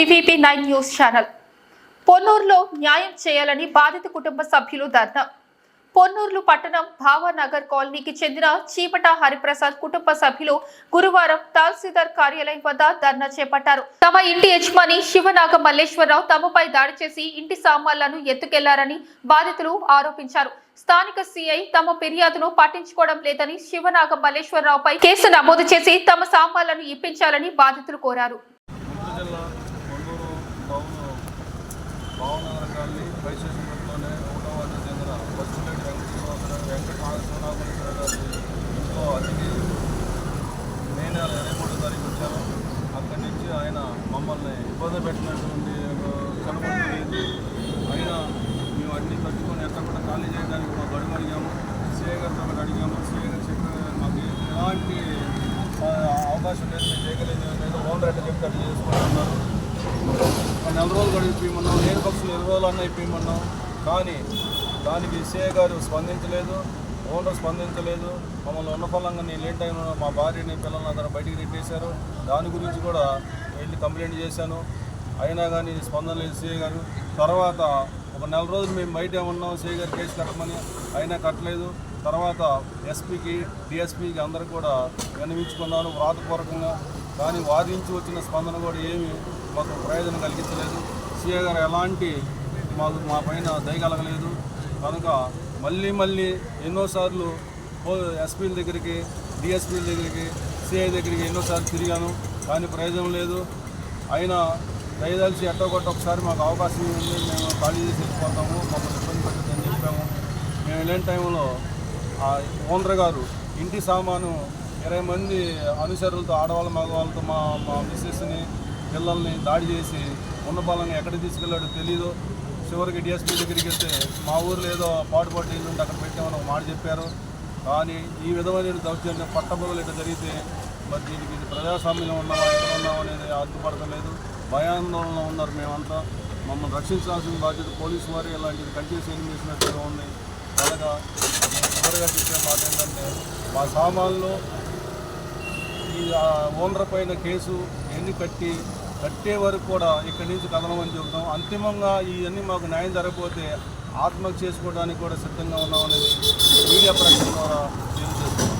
VVP nine news channel. పొన్నూరులో న్యాయం చేయాలని బాధిత కుటుంబ సభ్యులు ధర్నా. పొన్నూరులు పట్టణం భావానగర్ కాలనీకి చెందిన చీపట హరిప్రసాద్ కుటుంబ సభ్యులు గురువారం తహసీల్దార్ కార్యాలయం వద్ద ధర్నా చేపట్టారు. తమ ఇంటి యజమాని శివనాగ మల్లేశ్వరరావు తమపై దాడి చేసి ఇంటి సామాన్లను ఎత్తుకెళ్ళారని బాధితులు ఆరోపించారు. స్థానిక సిఐ తమ ఫిర్యాదును పట్టించుకోవడం లేదని శివనాగ మల్లేశ్వరరావుపై కేసు నమోదు చేసి తమ సామాన్లను ఇప్పించాలని బాధితులు కోరారు. మమ్మల్ని ఇబ్బంది పెట్టినటువంటి కనబడలేదు అయినా మేము అన్ని తట్టుకొని ఎక్కడ కూడా ఖాళీ చేయడానికి మా గడువు అడిగాము సీఏ గారితో అడిగాము. సీఏ గారు చెప్పిన మాకు ఎలాంటి అవకాశం లేదు మేము చేయగలేదు ఏదో ఓన్ ఎట్లా చెప్తే అట్లా చేసుకుంటున్నారు. నెల రోజులు కూడా ఇప్పిమన్నాం. నేను పక్షులు ఇరవై రోజులు అన్న ఇప్పిమన్నాం. కానీ దానికి సీఏ గారు స్పందించలేదు. ఓనర్ స్పందించలేదు. మమ్మల్ని ఉన్న ఫలంగా నేను లేట్ టైంలో మా భార్యని పిల్లల్ని అందరూ బయటికి నెట్టేశారు. దాని గురించి కూడా వెళ్ళి కంప్లైంట్ చేశాను. అయినా కానీ స్పందన లేదు సీఏ గారు. తర్వాత ఒక నెల రోజులు మేము బయట ఉన్నాం. సీఏ గారు కేసు కట్టమని అయినా కట్టలేదు. తర్వాత ఎస్పీకి డిఎస్పీకి అందరూ కూడా విన్నవించుకున్నాను వ్రాతపూర్వకంగా. కానీ వాదించి వచ్చిన స్పందన కూడా ఏమీ మాకు ప్రయోజనం కలిగించలేదు సీఏ గారు ఎలాంటి మాకు మా పైన దయగలగలేదు కనుక మళ్ళీ మళ్ళీ ఎన్నోసార్లు ఎస్పీల దగ్గరికి డిఎస్పీల దగ్గరికి సిఐ దగ్గరికి ఎన్నోసార్లు తిరిగాను. కానీ ప్రయోజనం లేదు. అయినా దయదలిచి ఎట్టగొట్ట ఒకసారి మాకు అవకాశం ఉంది మేము ఖాళీ చేసి వెళ్ళిపోతాము. మమ్మల్ని ఇబ్బంది పెట్టదని చెప్పాము. మేము వెళ్ళిన టైంలో ఆ ఓనర్ గారు ఇంటి సామాను ఇరవై మంది అనుచరులతో ఆడవాళ్ళ మగవాళ్ళతో మా మా మిస్సెస్ని పిల్లల్ని దాడి చేసి ఉన్న బలంగా ఎక్కడికి తీసుకెళ్ళాడో తెలీదు. చివరికి డిఎస్పీ దగ్గరికి వెళ్తే మా ఊర్లో ఏదో పాటుపాటు ఇల్లు అక్కడ పెట్టామని ఒక మాట చెప్పారు. కానీ ఈ విధమైన దౌర్జన్యం పట్టబదులు ఇట్లా జరిగితే మరి దీనికి ఇది ప్రజాస్వామ్యంలో ఉన్నామా ఎక్కడ ఉన్నామా అనేది అడ్డుపడతలేదు భయాందోళనలో ఉన్నారు మేమంతా. మమ్మల్ని రక్షించాల్సిన బాధ్యత పోలీసు వారు. ఇలాంటిది కంటిన్యూస్ ఏం చేసినట్టుగా ఉంది. అలాగా చివరిగా చెప్పే మాట ఏంటంటే మా సామాన్లు ఈ ఓనర్ పైన కేసు ఎన్ని కట్టి కట్టే వరకు కూడా ఇక్కడి నుంచి కదలమని చెబుతాం. అంతిమంగా ఇవన్నీ మాకు న్యాయం జరగకపోతే ఆత్మహత్య చేసుకోవడానికి కూడా సిద్ధంగా ఉన్నామనేది మీడియా ప్రకటన ద్వారా తెలియజేస్తున్నాం.